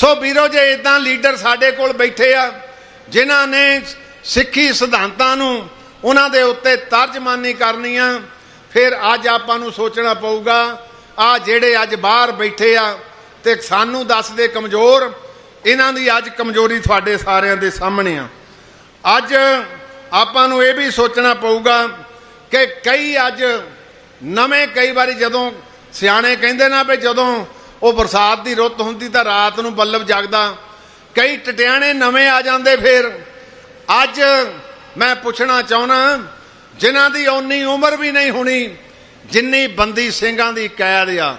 ਸੋ ਵੀਰੋ, ਜੇ ਇਦਾਂ ਲੀਡਰ ਸਾਡੇ ਕੋਲ ਬੈਠੇ ਆ, ਜਿਨ੍ਹਾਂ ਨੇ ਸਿੱਖੀ ਸਿਧਾਂਤਾਂ ਨੂੰ ਉਹਨਾਂ ਦੇ ਉੱਤੇ ਤਰਜਮਾਨੀ ਕਰਨੀ ਆ, ਫਿਰ ਅੱਜ ਆਪਾਂ ਨੂੰ ਸੋਚਣਾ ਪਊਗਾ, ਆ ਜਿਹੜੇ ਅੱਜ ਬਾਹਰ ਬੈਠੇ ਆ, ਤੇ ਸਾਨੂੰ ਦੱਸਦੇ ਕਮਜ਼ੋਰ, ਇਹਨਾਂ ਦੀ ਅੱਜ ਕਮਜ਼ੋਰੀ ਤੁਹਾਡੇ ਸਾਰਿਆਂ ਦੇ ਸਾਹਮਣੇ ਆ। ਅੱਜ ਆਪਾਂ ਨੂੰ ਇਹ ਵੀ ਸੋਚਣਾ ਪਊਗਾ ਕਿ ਕਈ ਅੱਜ ਨਵੇਂ ਕਈ ਵਾਰੀ ਜਦੋਂ ਸਿਆਣੇ ਕਹਿੰਦੇ ਨਾ ਵੀ ਜਦੋਂ ਉਹ ਬਰਸਾਤ ਦੀ ਰੁੱਤ ਹੁੰਦੀ ਤਾਂ ਰਾਤ ਨੂੰ ਬੱਲਬ ਜਗਦਾ। ਕਈ ਟਟਿਆਣੇ ਨਵੇਂ ਆ ਜਾਂਦੇ ਫਿਰ। ਅੱਜ ਮੈਂ ਪੁੱਛਣਾ ਚਾਹਣਾ ਜਿਨ੍ਹਾਂ ਦੀ ਓਨੀ ਉਮਰ ਵੀ ਨਹੀਂ ਹੋਣੀ, ਜਿੰਨੀ ਬੰਦੀ ਸਿੰਘਾਂ ਦੀ ਕੈਦ ਆ।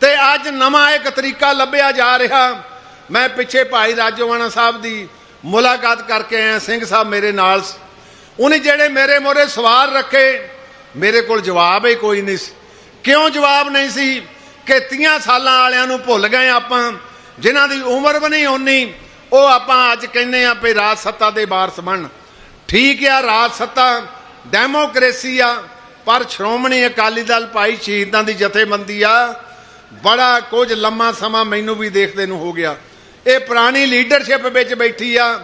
ਤੇ ਅੱਜ ਨਵਾਂ ਇੱਕ ਤਰੀਕਾ ਲੱਭਿਆ ਜਾ ਰਿਹਾ। ਮੈਂ ਪਿੱਛੇ ਭਾਈ ਰਾਜੋਵਾਨਾ ਸਾਹਿਬ ਦੀ ਮੁਲਾਕਾਤ ਕਰਕੇ ਆਇਆ, ਸਿੰਘ ਸਾਹਿਬ ਮੇਰੇ ਨਾਲ ਸੀ। ਉਹਨੇ ਜਿਹੜੇ ਮੇਰੇ ਮੋਰੇ ਸਵਾਲ ਰੱਖੇ, ਮੇਰੇ ਕੋਲ ਜਵਾਬ ਹੀ ਕੋਈ ਨਹੀਂ ਸੀ। ਕਿਉਂ ਜਵਾਬ ਨਹੀਂ ਸੀ? ਕਿ 30 ਸਾਲਾਂ ਵਾਲਿਆਂ ਨੂੰ ਭੁੱਲ ਗਏ ਆਪਾਂ, ਜਿਨ੍ਹਾਂ ਦੀ ਉਮਰ ਵੀ ਨਹੀਂ ਓਨੀ ਉਹ ਆਪਾਂ ਅੱਜ ਕਹਿੰਦੇ ਆ ਵੀ ਰਾਜ ਸੱਤਾ ਦੇ ਵਾਰਸ ਬਣ। ਠੀਕ ਆ, ਰਾਜ ਸੱਤਾ, ਡੈਮੋਕ੍ਰੇਸੀ ਆ, ਪਰ ਸ਼੍ਰੋਮਣੀ ਅਕਾਲੀ ਦਲ ਭਾਈ ਸ਼ਹੀਦਾਂ ਦੀ ਜਥੇਬੰਦੀ ਆ। ਬੜਾ ਕੁਝ ਲੰਮਾ ਸਮਾਂ ਮੈਨੂੰ ਵੀ ਦੇਖਦੇ ਨੂੰ ਹੋ ਗਿਆ। ਇਹ ਪੁਰਾਣੀ ਲੀਡਰਸ਼ਿਪ ਵਿੱਚ ਬੈਠੀ ਆ,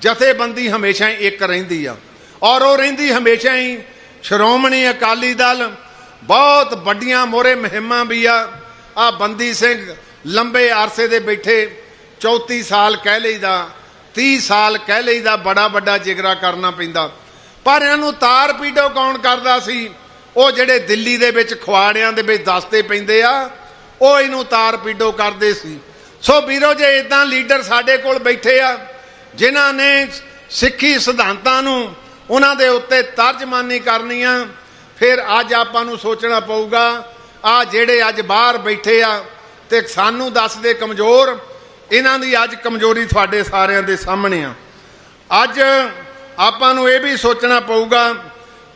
ਜਥੇਬੰਦੀ ਹਮੇਸ਼ਾ ਹੀ ਇੱਕ ਰਹਿੰਦੀ ਆ। ਔਰ ਉਹ ਰਹਿੰਦੀ ਹਮੇਸ਼ਾ ਹੀ ਸ਼੍ਰੋਮਣੀ ਅਕਾਲੀ ਦਲ ਬਹੁਤ ਵੱਡੀਆਂ ਮੋਰੇ ਮੁਹਿੰਮਾਂ ਵੀ ਆ। ਆ ਬੰਦੀ ਸਿੰਘ ਲੰਬੇ ਅਰਸੇ ਦੇ ਬੈਠੇ 34 ਸਾਲ ਕਹਿ ਲਈਦਾ 30 ਸਾਲ ਕਹਿ ਲਈਦਾ, ਬੜਾ ਵੱਡਾ ਜਿਗਰਾ ਕਰਨਾ ਪੈਂਦਾ। ਪਰ ਇਹਨਾਂ ਨੂੰ ਤਾਰ ਪੀਟੋ ਕੌਣ ਕਰਦਾ ਸੀ? ਉਹ ਜਿਹੜੇ ਦਿੱਲੀ ਦੇ ਵਿੱਚ ਖਵਾੜਿਆਂ ਦੇ ਵਿੱਚ ਦਸਤੇ ਪੈਂਦੇ ਆ, ਉਹ ਇਹਨੂੰ ਤਾਰ ਪੀਟੋ ਕਰਦੇ ਸੀ। ਸੋ ਵੀਰੋ, ਜੇ ਇਦਾਂ ਲੀਡਰ ਸਾਡੇ ਕੋਲ ਬੈਠੇ ਆ, ਜਿਨ੍ਹਾਂ ਨੇ ਸਿੱਖੀ ਸਿਧਾਂਤਾਂ ਨੂੰ ਉਹਨਾਂ ਦੇ ਉੱਤੇ ਤਰਜਮਾਨੀ ਕਰਨੀ ਆ ਫਿਰ ਅੱਜ ਆਪਾਂ ਨੂੰ ਸੋਚਣਾ ਪਊਗਾ, ਆ ਜਿਹੜੇ ਅੱਜ ਬਾਹਰ ਬੈਠੇ ਆ ਤੇ ਸਾਨੂੰ ਦੱਸਦੇ ਕਮਜ਼ੋਰ, ਇਹਨਾਂ ਦੀ ਅੱਜ ਕਮਜ਼ੋਰੀ ਤੁਹਾਡੇ ਸਾਰਿਆਂ ਦੇ ਸਾਹਮਣੇ ਆ। ਅੱਜ ਆਪਾਂ ਨੂੰ ਇਹ ਵੀ ਸੋਚਣਾ ਪਊਗਾ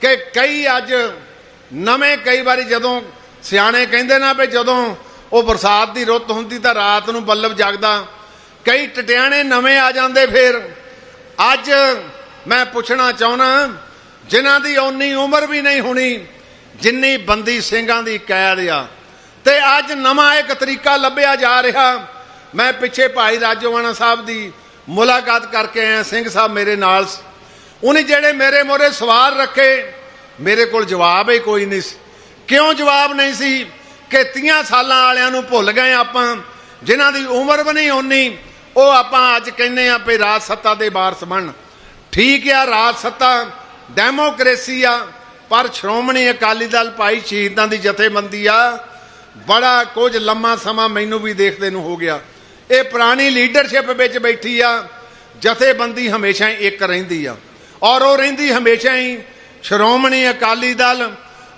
ਕਿ ਕਈ ਅੱਜ ਨਵੇਂ ਕਈ ਵਾਰੀ ਜਦੋਂ ਸਿਆਣੇ ਕਹਿੰਦੇ ਨਾ ਵੀ ਜਦੋਂ ਉਹ ਬਰਸਾਤ ਦੀ ਰੁੱਤ ਹੁੰਦੀ ਤਾਂ ਰਾਤ ਨੂੰ ਬੱਲਬ ਜਗਦਾ, ਕਈ ਟਟਿਆਣੇ ਨਵੇਂ ਆ ਜਾਂਦੇ ਫਿਰ। ਅੱਜ ਮੈਂ ਪੁੱਛਣਾ ਚਾਹਣਾ ਜਿਨ੍ਹਾਂ ਦੀ ਓਨੀ ਉਮਰ ਵੀ ਨਹੀਂ ਹੋਣੀ, ਜਿੰਨੀ ਬੰਦੀ ਸਿੰਘਾਂ ਦੀ ਕੈਦ ਆ। ਤੇ ਅੱਜ ਨਵਾਂ ਇੱਕ ਤਰੀਕਾ ਲੱਭਿਆ ਜਾ ਰਿਹਾ। ਮੈਂ ਪਿੱਛੇ ਭਾਈ ਰਾਜੋਵਾਨਾ ਸਾਹਿਬ ਦੀ ਮੁਲਾਕਾਤ ਕਰਕੇ ਆਇਆ, ਸਿੰਘ ਸਾਹਿਬ ਮੇਰੇ ਨਾਲ ਸੀ। ਉਹਨੇ ਜਿਹੜੇ ਮੇਰੇ ਮੋਰੇ ਸਵਾਲ ਰੱਖੇ, ਮੇਰੇ ਕੋਲ ਜਵਾਬ ਹੀ ਕੋਈ ਨਹੀਂ ਸੀ। ਕਿਉਂ ਜਵਾਬ ਨਹੀਂ ਸੀ? ਕਿ 30 ਸਾਲਾਂ ਵਾਲਿਆਂ ਨੂੰ ਭੁੱਲ ਗਏ ਆਪਾਂ, ਜਿਨ੍ਹਾਂ ਦੀ ਉਮਰ ਵੀ ਨਹੀਂ ਓਨੀ ਉਹ ਆਪਾਂ ਅੱਜ ਕਹਿੰਦੇ ਆ ਵੀ ਰਾਜ ਸੱਤਾ ਦੇ ਵਾਰਸ ਬਣ। ਠੀਕ ਆ, ਰਾਜ ਸੱਤਾ ਡੈਮੋਕ੍ਰੇਸੀ ਆ, ਪਰ ਸ਼੍ਰੋਮਣੀ ਅਕਾਲੀ ਦਲ ਭਾਈ ਸ਼ਹੀਦਾਂ ਦੀ ਜਥੇਬੰਦੀ ਆ। ਬੜਾ ਕੁਝ ਲੰਮਾ ਸਮਾਂ ਮੈਨੂੰ ਵੀ ਦੇਖਦੇ ਨੂੰ ਹੋ ਗਿਆ। ਇਹ ਪੁਰਾਣੀ ਲੀਡਰਸ਼ਿਪ ਵਿੱਚ ਬੈਠੀ ਆ, ਜਥੇਬੰਦੀ ਹਮੇਸ਼ਾ ਹੀ ਇੱਕ ਰਹਿੰਦੀ ਆ। ਔਰ ਉਹ ਰਹਿੰਦੀ ਹਮੇਸ਼ਾ ਹੀ ਸ਼੍ਰੋਮਣੀ ਅਕਾਲੀ ਦਲ।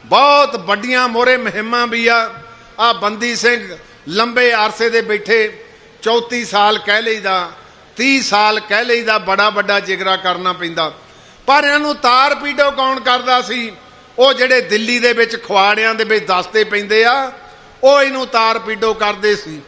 ਬਹੁਤ ਵੱਡੀਆਂ ਮੋਰੇ ਮੁਹਿੰਮਾਂ ਵੀ ਆ। ਆ ਬੰਦੀ ਸਿੰਘ ਲੰਬੇ ਅਰਸੇ ਦੇ ਬੈਠੇ 34 ਸਾਲ ਕਹਿ ਲਈਦਾ 30 ਸਾਲ ਕਹਿ ਲਈਦਾ, ਬੜਾ ਵੱਡਾ ਜਿਗਰਾ ਕਰਨਾ ਪੈਂਦਾ। ਪਰ ਇਹਨਾਂ ਨੂੰ ਤਾਰ ਪੀਡੋ ਕੌਣ ਕਰਦਾ ਸੀ? ਉਹ ਜਿਹੜੇ ਦਿੱਲੀ ਦੇ ਵਿੱਚ ਖਵਾੜਿਆਂ ਦੇ ਵਿੱਚ ਦਸਤੇ ਪੈਂਦੇ ਆ, ਉਹ ਇਹਨੂੰ ਤਾਰ ਪੀਡੋ ਕਰਦੇ ਸੀ।